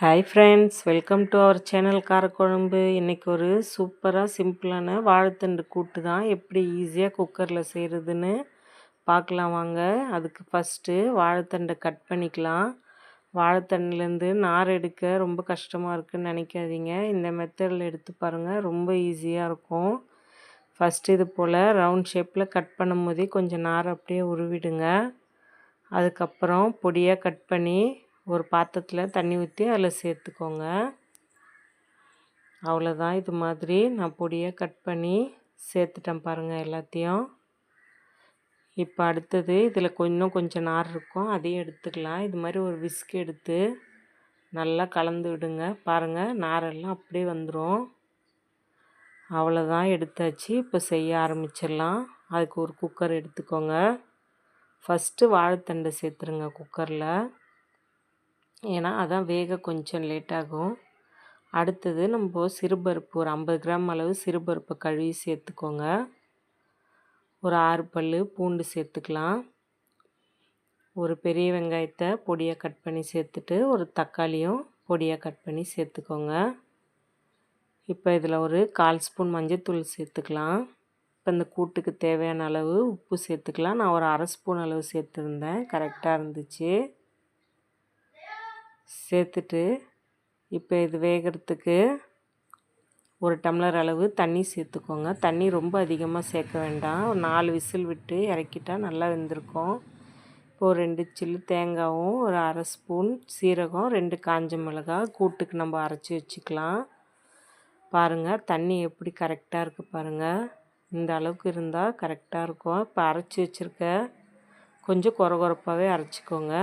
Hi friends welcome to our channel காரக்குழம்பு இன்றைக்கி ஒரு சூப்பராக சிம்பிளான வாழைத்தண்டு கூட்டு தான் எப்படி ஈஸியாக குக்கரில் செய்கிறதுன்னு பார்க்கலாம் வாங்க. அதுக்கு ஃபஸ்ட்டு வாழைத்தண்டை கட் பண்ணிக்கலாம். வாழைத்தண்டுலேருந்து நார் எடுக்க ரொம்ப கஷ்டமாக இருக்குதுன்னு நினைக்காதீங்க. இந்த மெத்தடில் எடுத்து பாருங்கள் ரொம்ப ஈஸியாக இருக்கும். ஃபஸ்ட்டு இது போல் ரவுண்ட் ஷேப்பில் கட் பண்ணும் போதே கொஞ்சம் நார் அப்படியே உருவிடுங்க. அதுக்கப்புறம் பொடியாக கட் பண்ணி ஒரு பாத்திரத்தில் தண்ணி ஊற்றி அதில் சேர்த்துக்கோங்க. அவ்வளோதான் இது மாதிரி நான் பொடியை கட் பண்ணி சேர்த்துட்டேன் பாருங்கள் எல்லாத்தையும். இப்போ அடுத்தது இதில் கொஞ்சம் கொஞ்சம் நார் இருக்கும். அதையும் எடுத்துக்கலாம். இது மாதிரி ஒரு விஸ்க் எடுத்து நல்லா கலந்து விடுங்க. பாருங்கள் நாரெல்லாம் அப்படியே வந்துடும் அவ்வளோதான் எடுத்தாச்சு. இப்போ செய்ய ஆரம்பிச்சிடலாம். அதுக்கு ஒரு குக்கர் எடுத்துக்கோங்க. ஃபஸ்ட்டு வாழைத்தண்டை சேர்த்துருங்க குக்கரில் ஏன்னா அதான் வேக கொஞ்சம் லேட் ஆகும். அடுத்தது நம்ம சிறுபருப்பு ஒரு ஐம்பது கிராம் அளவு சிறுபருப்பை கழுவி சேர்த்துக்கோங்க. ஒரு ஆறு பல் பூண்டு சேர்த்துக்கலாம். ஒரு பெரிய வெங்காயத்தை பொடியாக கட் பண்ணி சேர்த்துட்டு ஒரு தக்காளியும் பொடியாக கட் பண்ணி சேர்த்துக்கோங்க. இப்போ இதில் ஒரு கால் ஸ்பூன் மஞ்சத்தூள் சேர்த்துக்கலாம். இப்போ இந்த கூட்டுக்கு தேவையான அளவு உப்பு சேர்த்துக்கலாம். நான் ஒரு அரை ஸ்பூன் அளவு சேர்த்துருந்தேன். கரெக்டாக இருந்துச்சு. சேர்த்துட்டு இப்போ இது வேகிறதுக்கு ஒரு டம்ளர் அளவு தண்ணி சேர்த்துக்கோங்க. தண்ணி ரொம்ப அதிகமாக சேர்க்க வேண்டாம். ஒரு நாலு விசில் விட்டு இறக்கிட்டால் நல்லா வெந்திருக்கும். இப்போது ரெண்டு சில்லு தேங்காயும் ஒரு அரை ஸ்பூன் சீரகம் ரெண்டு காஞ்ச மிளகாய் கூட்டுக்கு நம்ம அரைச்சி வச்சுக்கலாம். பாருங்கள் தண்ணி எப்படி கரெக்டாக இருக்குது பாருங்கள் இந்த அளவுக்கு இருந்தால் கரெக்டாக இருக்கும். இப்போ அரைச்சி வச்சுருக்க கொஞ்சம் குறை குறப்பாகவே அரைச்சிக்கோங்க.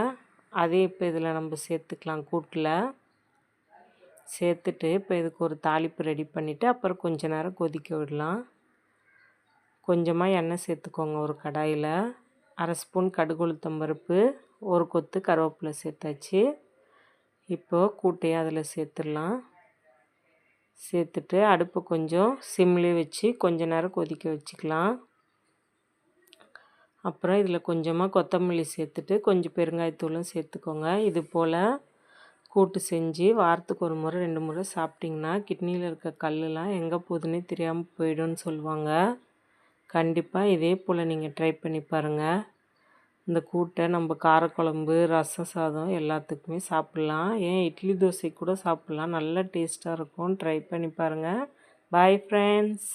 அதே இப்போ இதில் நம்ம சேர்த்துக்கலாம் கூட்டில். சேர்த்துட்டு இப்போ இதுக்கு ஒரு தாளிப்பு ரெடி பண்ணிவிட்டு அப்புறம் கொஞ்ச நேரம் கொதிக்க விடலாம். கொஞ்சமாக எண்ணெய் சேர்த்துக்கோங்க ஒரு கடாயில். அரை ஸ்பூன் கடுகுளுத்தம்பருப்பு ஒரு கொத்து கருவேப்பிலை சேர்த்தாச்சு. இப்போது கூட்டையும் அதில் சேர்த்துடலாம். சேர்த்துட்டு அடுப்பு கொஞ்சம் சிம்லேயே வச்சு கொஞ்ச நேரம் கொதிக்க வச்சுக்கலாம். அப்புறம் இதில் கொஞ்சமாக கொத்தமல்லி சேர்த்துட்டு கொஞ்சம் பெருங்காயத்தூளும் சேர்த்துக்கோங்க. இது போல் கூட்டு செஞ்சு வாரத்துக்கு ஒரு முறை ரெண்டு முறை சாப்பிட்டிங்கன்னா கிட்னியில் இருக்க கல்லுலாம் எங்கே போகுதுன்னே தெரியாமல் போயிடும்னு சொல்லுவாங்க. கண்டிப்பாக இதே போல் நீங்கள் ட்ரை பண்ணி பாருங்கள் இந்த கூட்டை நம்ம காரக்குழம்பு ரசம் சாதம் எல்லாத்துக்குமே சாப்பிட்லாம். ஏன் இட்லி தோசை கூட சாப்பிட்லாம். நல்லா டேஸ்ட்டாக இருக்கும் ட்ரை பண்ணி பாருங்கள் பாய் ஃப்ரெண்ட்ஸ்